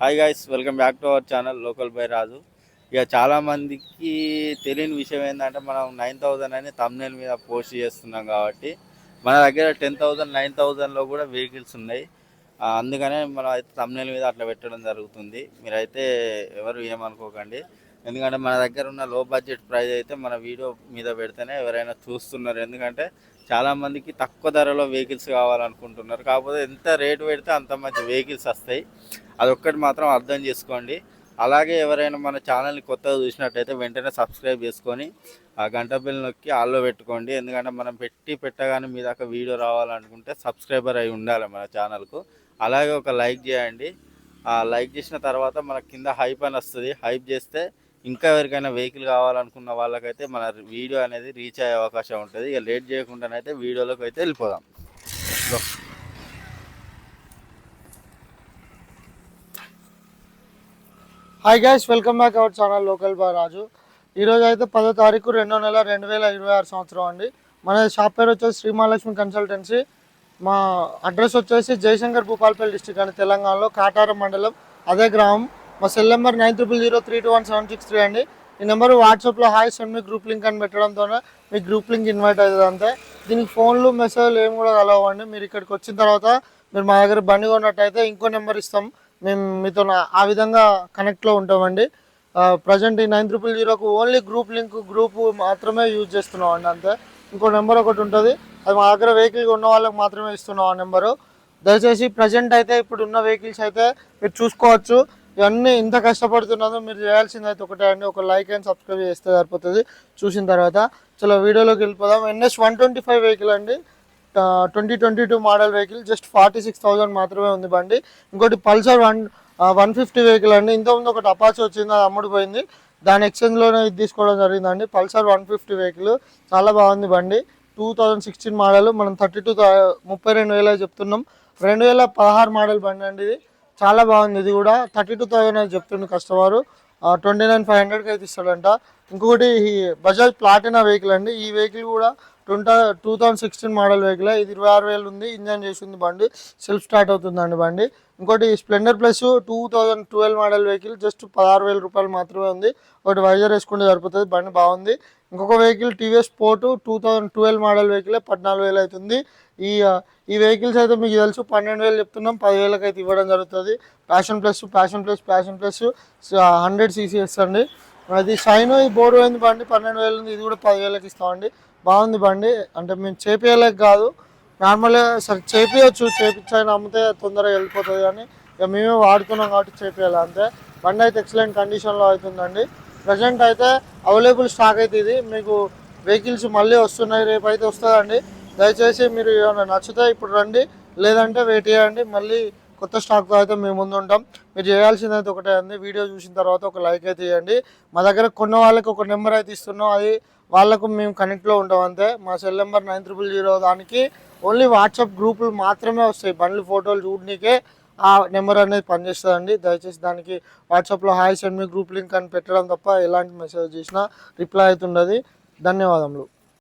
Hi guys welcome back to our channel local by Raju ఇక చాలామందికి తెలియని విషయం ఏంటంటే మనం నైన్ థౌజండ్ అని తమ్నేల్ మీద పోస్ట్ చేస్తున్నాం కాబట్టి మన దగ్గర టెన్ థౌజండ్ నైన్ థౌజండ్లో కూడా వెహికల్స్ ఉన్నాయి. అందుకనే మనం అయితే తమ్నేల్ మీద అట్లా పెట్టడం జరుగుతుంది. మీరైతే ఎవరు ఏమనుకోకండి. ఎందుకంటే మన దగ్గర ఉన్న లో బడ్జెట్ ప్రైస్ అయితే మన వీడియో మీద పెడితేనే ఎవరైనా చూస్తున్నారు. ఎందుకంటే చాలామందికి తక్కువ ధరలో వెహికల్స్ కావాలనుకుంటున్నారు. కాకపోతే ఎంత రేటు పెడితే అంత మంచి వెహికల్స్ వస్తాయి. అదొక్కటి మాత్రం అర్థం చేసుకోండి. అలాగే ఎవరైనా మన ఛానల్ని కొత్తగా చూసినట్టయితే వెంటనే సబ్స్క్రైబ్ చేసుకొని ఆ గంట బిల్ నొక్కి ఆల్లో పెట్టుకోండి. ఎందుకంటే మనం పెట్టి పెట్టగానే మీ దాకా వీడియో రావాలనుకుంటే సబ్స్క్రైబర్ అయి ఉండాలి మన ఛానల్కు అలాగే ఒక లైక్ చేయండి. ఆ లైక్ చేసిన తర్వాత మన కింద హైప్ అని వస్తుంది. హైప్ చేస్తే ఇంకా ఎవరికైనా వెహికల్ కావాలనుకున్న వాళ్ళకైతే మన వీడియో అనేది రీచ్ అయ్యే అవకాశం ఉంటుంది. ఇక లేట్ చేయకుండానైతే వీడియోలోకి అయితే వెళ్ళిపోదాం. Hi guys welcome back our channel local బా రాజు ఈరోజు అయితే పదో తారీఖు రెండో నెల రెండు వేల ఇరవై ఆరు సంవత్సరం అండి. మన షాప్ పేరు వచ్చేసి శ్రీ మహాలక్ష్మి కన్సల్టెన్సీ. మా అడ్రస్ వచ్చేసి జయశంకర్ భూపాల్పల్లి డిస్టిక్ అని తెలంగాణలో కాటారం మండలం అదే గ్రామం. మా cell number nine triple zero three two one seven six three అండి. ఈ నెంబర్ వాట్సాప్లో హాయ్ సెండ్ మీ గ్రూప్ లింక్ అని పెట్టడంతోనే మీ గ్రూప్ లింక్ ఇన్వైట్ అవుతుంది అంతే. దీనికి ఫోన్లు మెసేజ్లు ఏం కూడా కలవండి మీరు ఇక్కడికి వచ్చిన తర్వాత మీరు మా దగ్గర బండి కొన్నట్టయితే ఇంకో నెంబర్ ఇస్తాం. మేము మీతో ఆ విధంగా కనెక్ట్లో ఉంటామండి. ప్రజెంట్ ఈ నైన్ త్రిపుల్ జీరోకు ఓన్లీ గ్రూప్ లింక్ గ్రూప్ మాత్రమే యూజ్ చేస్తున్నాం అండి అంతే. ఇంకో నెంబర్ ఒకటి ఉంటుంది. అది మా దగ్గర వెహికల్ ఉన్న వాళ్ళకి మాత్రమే ఇస్తున్నాం ఆ నెంబరు. దయచేసి ప్రజెంట్ అయితే ఇప్పుడు ఉన్న వెహికల్స్ అయితే మీరు చూసుకోవచ్చు. ఇవన్నీ ఇంత కష్టపడుతున్నదో మీరు చేయాల్సింది అయితే ఒకటే అండి. ఒక లైక్ అండ్ సబ్స్క్రైబ్ చేస్తే సరిపోతుంది. చూసిన తర్వాత చలో వీడియోలోకి వెళ్ళిపోదాం. NS one twenty five vehicle అండి. Twenty twenty two model vehicle just forty six thousand మాత్రమే ఉంది బండి. ఇంకోటి Pulsar one one fifty vehicle అండి. ఇంతకుముందు ఒకటి అపాచ్ వచ్చింది అది అమ్ముడిపోయింది దాని ఎక్స్చేంజ్లోనే ఇది తీసుకోవడం జరిగిందండి. పల్సర్ వన్ ఫిఫ్టీ వెహికల్ చాలా బాగుంది బండి. టూ థౌజండ్ సిక్స్టీన్ మోడల్ మనం థర్టీ టూ ముప్పై రెండు వేల చెప్తున్నాం. రెండు వేల పదహారు మోడల్ బండి అండి ఇది. చాలా బాగుంది. ఇది కూడా థర్టీ టూ థౌజండ్ అని చెప్తుంది కస్టమరు ట్వంటీ నైన్ ఫైవ్ హండ్రెడ్కి అయితే ఇస్తాడంట. ఇంకొకటి బజాజ్ ప్లాటినా వెహికల్ అండి. ఈ వెహికల్ కూడా twenty two thousand sixteen model vehicle ఇది ఇరవై ఆరు వేలు ఉంది. ఇంజన్ చేసింది బండి. సెల్ఫ్ స్టార్ట్ అవుతుందండి బండి. ఇంకోటి Splendor plus two thousand twelve model vehicle just పదహారు వేల రూపాయలు మాత్రమే ఉంది. ఒకటి వైజర్ వేసుకుంటే సరిపోతుంది. బండి బాగుంది. ఇంకొక vehicle TVS Sport two thousand twelve model vehicle పద్నాలుగు వేలు అవుతుంది. ఈ ఈ వెహికల్స్ అయితే మీకు తెలుసు పన్నెండు వేలు చెప్తున్నాం పదివేలకు అయితే ఇవ్వడం జరుగుతుంది. Passion plus Passion plus Passion plus hundred CCs అండి అది షైన్ ఈ బోర్డు పోయింది బండి పన్నెండు వేలు ఉంది ఇది కూడా పదివేలకు ఇస్తామండి. బాగుంది బండి అంటే మేము చేపియలేక కాదు. నార్మల్గా సరే చేపియచ్చు చేపించాయని అమ్మితే తొందరగా వెళ్ళిపోతుంది కానీ ఇక మేమే వాడుతున్నాం కాబట్టి చేపియాలి అంతే. బండి అయితే ఎక్సలెంట్ కండిషన్లో అవుతుందండి. ప్రజెంట్ అయితే అవైలబుల్ స్టాక్ అయితే ఇది. మీకు వెహికల్స్ మళ్ళీ వస్తున్నాయి రేపు అయితే వస్తుందండి. దయచేసి మీరు ఏమైనా నచ్చితే ఇప్పుడు రండి లేదంటే వెయిట్ చేయండి. మళ్ళీ కొత్త స్టాక్తో అయితే మేము ముందు ఉంటాం. మీరు చేయాల్సింది అయితే ఒకటే అండి. వీడియో చూసిన తర్వాత ఒక లైక్ అయితే ఇవ్వండి. మా దగ్గర కొన్న వాళ్ళకి ఒక నెంబర్ అయితే ఇస్తున్నాం. అది వాళ్ళకు మేము కనెక్ట్లో ఉంటాం అంతే. మా cell number nine triple zero దానికి ఓన్లీ వాట్సాప్ గ్రూపులు మాత్రమే వస్తాయి. బండ్లు ఫోటోలు చూడనీకే ఆ నెంబర్ అనేది పనిచేస్తుందండి. దయచేసి దానికి వాట్సాప్లో hi send me group link అని పెట్టడం తప్ప ఎలాంటి మెసేజ్ చేసినా రిప్లై అవుతుండదు. ధన్యవాదములు.